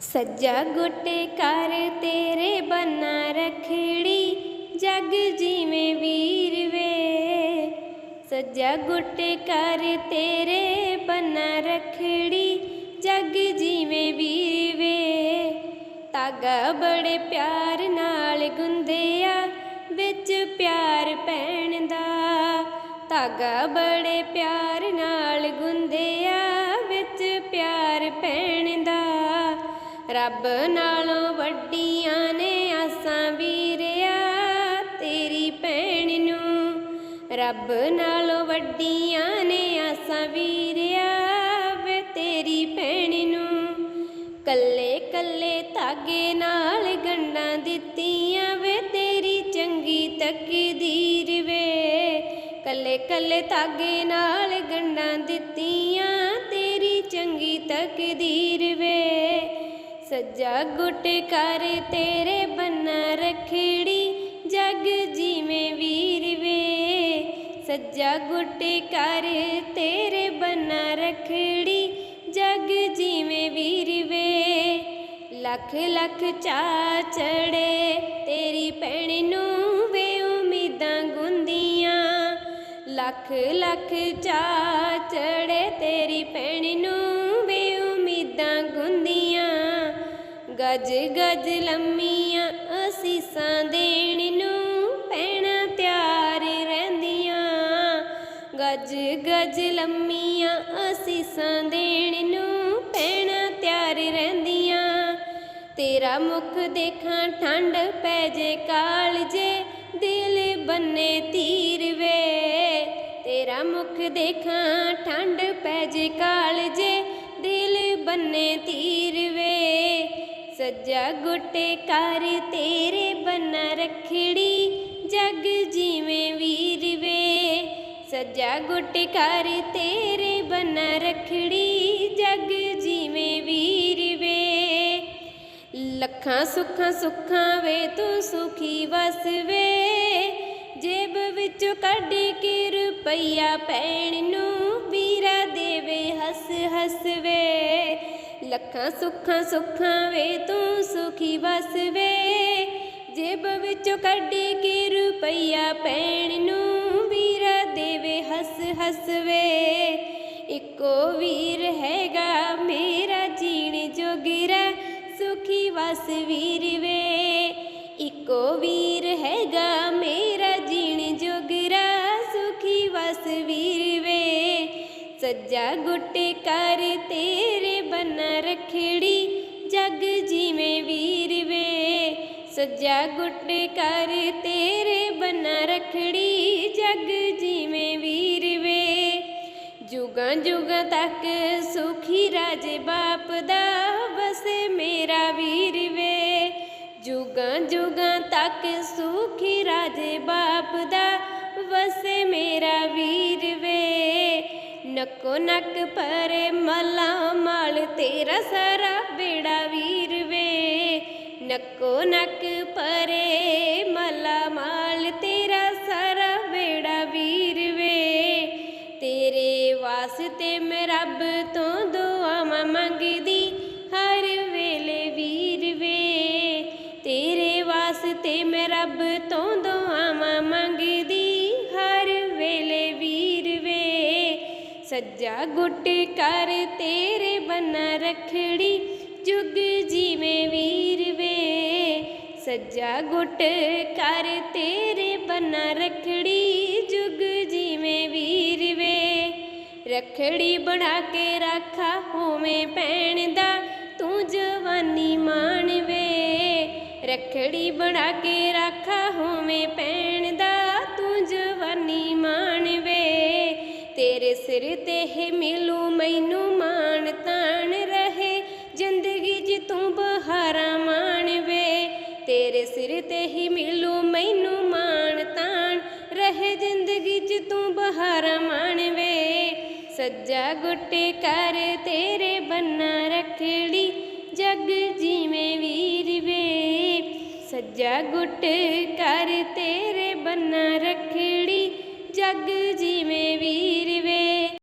ਸੱਜਾ ਗੁੱਟੇ ਕਰ ਤੇਰੇ ਬੰਨਾ ਰਖੜੀ, ਜਗ ਜਿਵੇਂ ਵੀਰ ਵੇ। ਸੱਜਾ ਗੁੱਟੇ ਕਰ ਤੇਰੇ ਬੰਨਾ ਰਖੜੀ, ਜਗ ਜਿਵੇਂ ਵੀਰ ਵੇ। ਤਾਗਾ ਬੜੇ ਪਿਆਰ ਨਾਲ ਗੁੰਦਿਆ, ਵਿੱਚ ਪਿਆਰ ਪੈਣ ਦਾ। ਧਾਗਾ ਬੜੇ ਪਿਆਰ ਨਾਲ ਰੱਬ ਨਾਲੋਂ ਵੱਡੀਆਂ ਨੇ ਆਸਾਂ ਵੀਰਿਆ, ਤੇਰੀ ਭੈਣ ਨੂੰ। ਰੱਬ ਨਾਲੋਂ ਵੱਡੀਆਂ ਨੇ ਆਸਾਂ ਵੀਰਿਆ, ਵੇ ਤੇਰੀ ਭੈਣ ਨੂੰ। ਕੱਲੇ ਕੱਲੇ ਧਾਗੇ ਨਾਲ ਗੰਢਾਂ ਦਿੱਤੀਆਂ, ਵੇ ਤੇਰੀ ਚੰਗੀ ਤਕਦੀਰ ਵੇ। ਕੱਲੇ ਕੱਲੇ ਧਾਗੇ ਨਾਲ ਸੱਜਾ ਗੁੱਟ ਕਰ ਤੇਰੇ ਬੰਨਾ ਰਖੜੀ, ਜਗ ਜਿਵੇਂ ਵੀਰ ਵੇ। ਸੱਜਾ ਗੁੱਟ ਕਰ ਤੇਰੇ ਬੰਨਾ ਰਖੜੀ, ਜਗ ਜਿਵੇਂ ਵੀਰ ਵੇ। ਲੱਖ ਲੱਖ ਚਾ ਚੜੇ ਤੇਰੀ ਭੈਣ ਨੂੰ ਵੇ ਉਮੀਦਾਂ ਗੁੰਦੀਆਂ। ਲੱਖ ਲੱਖ ਚਾ ਚੜੇ ਤੇਰੀ ਭੈਣ ਨੂੰ ਵੇ ਉਮੀਦਾਂ ਗੁੰਦੀਆਂ। ਗਜ਼ ਗਜ਼ ਲੰਮੀਆਂ ਅਸੀਸਾਂ ਦੇਣ ਨੂੰ ਪੈਣਾ ਤਿਆਰ ਰਹਿੰਦੀਆਂ। ਗਜ਼ ਗੱਜ ਲੰਮੀਆਂ ਅਸੀਸਾਂ ਦੇਣ ਨੂੰ ਪੈਣਾ ਤਿਆਰ ਰਹਿੰਦੀਆਂ। ਤੇਰਾ ਮੁਖ ਦੇਖਾਂ ਠੰਡ ਪੈ ਜੇ ਕਾਲਜੇ ਦਿਲ ਬੰਨੇ ਤੀਰ ਵੇ। ਤੇਰਾ ਮੁਖ ਦੇਖਾਂ ਠੰਡ ਪੈ ਜੇ ਕਾਲਜੇ ਦਿਲ ਬੰਨੇ ਤੀਰ ਸੱਜਾ ਗੁੱਟੇ ਕਰ ਤੇਰੇ ਬੰਨਾ ਰਖੜੀ, ਜਗ ਜੀਵੇਂ ਵੀਰ ਵੇ। ਸੱਜਾ ਗੁੱਟੇ ਕਰ ਤੇਰੇ ਬੰਨਾ ਰਖੜੀ, ਜਗ ਜੀਵੇਂ ਵੀਰ ਵੇ। ਲੱਖਾਂ ਸੁੱਖਾਂ ਸੁੱਖਾਂ ਵੇ ਤੂੰ ਸੁਖੀ ਵਸਵੇ। ਜੇਬ ਵਿੱਚੋਂ ਕੱਢ ਕੇ ਰੁਪਈਆ ਪੈਣ ਨੂੰ ਵੀਰਾ ਦੇਵੇ ਹੱਸ ਹੱਸਵੇ। ਲੱਖਾਂ ਸੁੱਖਾਂ ਸੁੱਖਾਂ ਵੇ ਤੂੰ ਸੁਖੀ ਵਸਵੇ ਜੇਬ ਵਿੱਚੋਂ ਕੱਢ ਕੇ ਰੁਪਈਆ ਪੈਣ ਨੂੰ ਵੀਰਾ ਦੇਵੇ ਹੱਸ ਹੱਸ ਵੇ। ਇੱਕੋ ਵੀਰ ਹੈਗਾ ਮੇਰਾ ਜੀਣ ਜੋਗਿਰਾ ਸੁਖੀ ਵਸ ਵੀਰ ਵੇ। ਇੱਕੋ ਵੀਰ ਹੈਗਾ ਮੇਰਾ ਜੀਣ ਜੋਗਿਰਾ ਸੁਖੀ ਵਸ ਵੀਰ ਸੱਜਾ ਗੁੱਟੇ ਕਰ ਤੇਰੇ ਬੰਨਾ ਰਖੜੀ ਜਗ ਜੀਵੇਂ ਵੀਰ ਵੇ। ਸੱਜਾ ਗੁੱਟੇ ਕਰ ਤੇਰੇ ਬੰਨਾ ਰਖੜੀ ਜਗ ਜਿਵੇਂ ਵੀਰ ਵੇ। ਜੁਗਾਂ ਜੁਗਾਂ ਤੱਕ ਸੁਖੀ ਰਾਜੇ ਬਾਪ ਦਾ ਵਸੇ ਮੇਰਾ ਵੀਰ ਵੇ। ਜੁਗਾਂ ਜੁਗਾਂ ਤੱਕ ਸੁਖੀ ਰਾਜੇ ਬਾਪ ਦਾ ਵਸੇ ਮੇਰਾ ਨੱਕੋ ਨੱਕ ਪਰੇ ਮਲਾ ਮਾਲ, ਤੇਰਾ ਸਾਰਾ ਬੇੜਾ ਵੀਰ ਵੇ। ਨੱਕੋ ਨੱਕ ਪਰੇ ਮਲਾ ਮਾਲ, ਤੇਰਾ ਸਾਰਾ ਬੇੜਾ ਵੀਰ ਵੇ। ਤੇਰੇ ਵਾਸਤੇ ਮੈਂ ਰੱਬ ਤੋਂ ਸੱਜਾ ਗੁੱਟ ਕਰ ਤੇਰੇ ਬੰਨਾ ਰਖੜੀ ਜੁਗ ਜੀਵੇਂ ਵੀਰ ਵੇ। ਸੱਜਾ ਗੁੱਟ ਕਰ ਤੇਰੇ ਬੰਨਾ ਰਖੜੀ ਜੁਗ ਜੀਵੇਂ ਵੀਰ ਵੇ। ਰਖੜੀ ਬਣਾ ਕੇ ਰੱਖਾ ਹੋਵੇਂ ਪੈਣ ਦਾ, ਤੂੰ ਜਵਾਨੀ ਮਾਣ ਵੇ ਰਖੜੀ ਬਣਾ ਕੇ ਰੱਖਾ ਹੋਵੇਂ ਪੈਣ ਦਾ ਸਿਰ ਤੇ ਹੀ ਮਿਲੂ, ਮੈਨੂੰ ਮਾਣ ਤਾਣ ਰਹੇ। ਜ਼ਿੰਦਗੀ 'ਚ ਤੂੰ ਬਹਾਰਾ ਮਾਣ ਵੇ ਤੇਰੇ ਸਿਰ ਤੇ ਹੀ ਮਿਲੂ, ਮੈਨੂੰ ਮਾਣ ਤਾਣ ਰਹੇ। ਜ਼ਿੰਦਗੀ 'ਚ ਤੂੰ ਬਹਾਰਾ ਮਾਣ ਵੇ ਸੱਜਾ ਗੁੱਟੇ ਕਰ ਤੇਰੇ ਬੰਨਾ ਰਖੜੀ ਜਗ ਜਿਵੇਂ ਵੀਰ ਵੇ ਸੱਜਾ ਗੁੱਟ ਕਰ ਤੇਰੇ ਬੰਨਾ ਰਖੜੀ ਜਗ ਜਿਵੇਂ ਵੀਰ ਵੇ